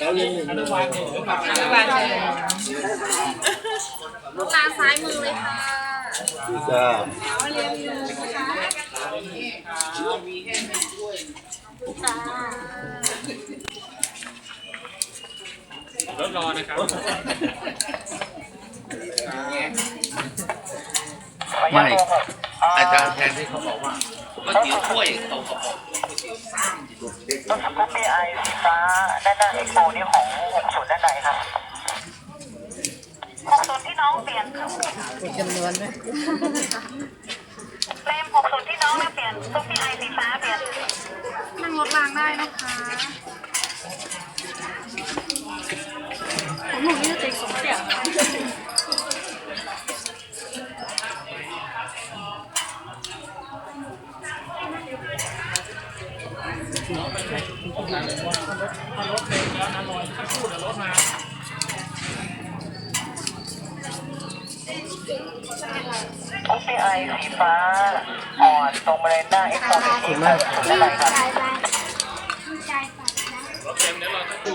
อนุบาลหนึ่งอเล่าอนุบาลหนึ่งลูกตาซ้ายมือเลยค่ะจ้าเรียนมือนะคะจ้ารถรอนะครับไม่ อาจารย์แทนที่เขาบอกว่าก๋วยเตี๋ยวถ้วยเขาก็บอกรถสกูปปี้ไอสีฟ้าด้านหน้าเอ็กโปนี่ของ60ด้านในครับ60ที่น้องเปลี่ยนจำนวนไหมเฟรม60ที่น้องเนี่ยเปลี่ยนสกูปปี้ไอสีฟ้าเปลี่ยนนั่งรถรางได้นะคะของหนูนี่จะเจ๊งสมเสียง สกูปปี้ไอสีฟ้าอ่อนตรงบริเวณหน้าเอ็กโปนี่ที่60ด้านในครับรถเต็มเดี๋ยวเราจะดู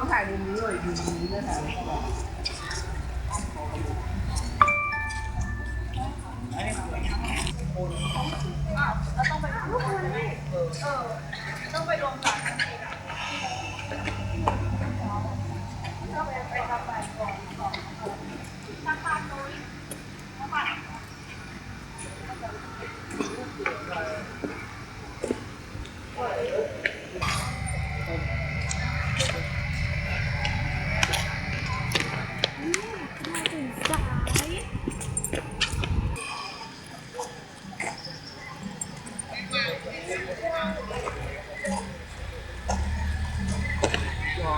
ต้องถ่ายมุมนี้เลยดูมุมนี้นะคะต้องไปรวมกัน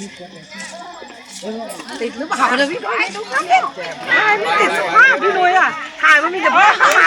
ติดหรือเปล่าเนี่ยพี่ดูนี่ไม่ติดสภาพพี่นุ้ยอะถ่ายมันมีแต่ภาพข่า